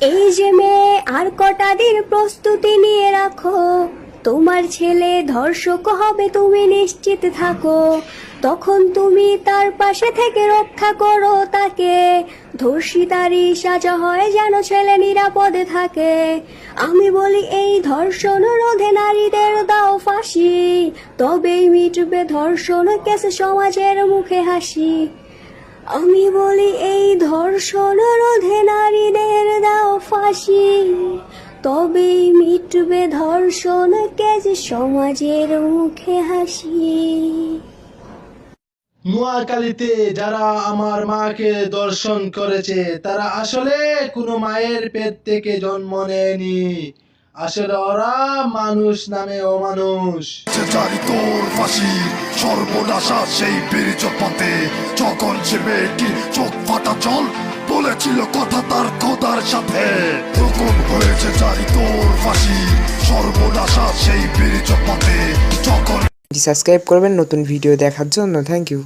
এই যে মেয়ে, আর কটা দিন প্রস্তুতি নিয়ে রাখো। তোমার ছেলে ধর্ষক হবে, তুমি নিশ্চিত থাকো। তখন তুমি তার পাশে থেকে রক্ষা করো তাকে। ধর্ষিতারই সাজা হয় যেন ছেলে নিরাপদে থাকে। আমি বলি, এই ধর্ষণ রোধে নারীদের দাও ফাঁসি। তবেই মিটবে ধর্ষণ কেসে সমাজের মুখে হাসি। আমি বলি, এই ধর্ষণ রোধে দাও ফাঁসি তবেই মিটবে ধর্ষণ কেজ সমাজের মুখে হাসি। নোয়াখালীতে যারা আমার মাকে দর্শন করেছে তারা আসলে কোনো মায়ের পেট থেকে জন্ম নেয়নি। আসলে ওরা মানুষ নামে অমানুষ। তোর ফাঁসি সর্বনাশা সেই বীর্য পথে যখন সে মেয়েটির চোখ ফাটা জল বলেছিল কথা তার খোদার সাথে। হুকুম হয়েছে জারি তোর ফাঁসি। সর্বনাশা সেই বীর চপাতে যখন সাবস্ক্রাইব করবেন নতুন ভিডিও দেখার জন্য। Thank you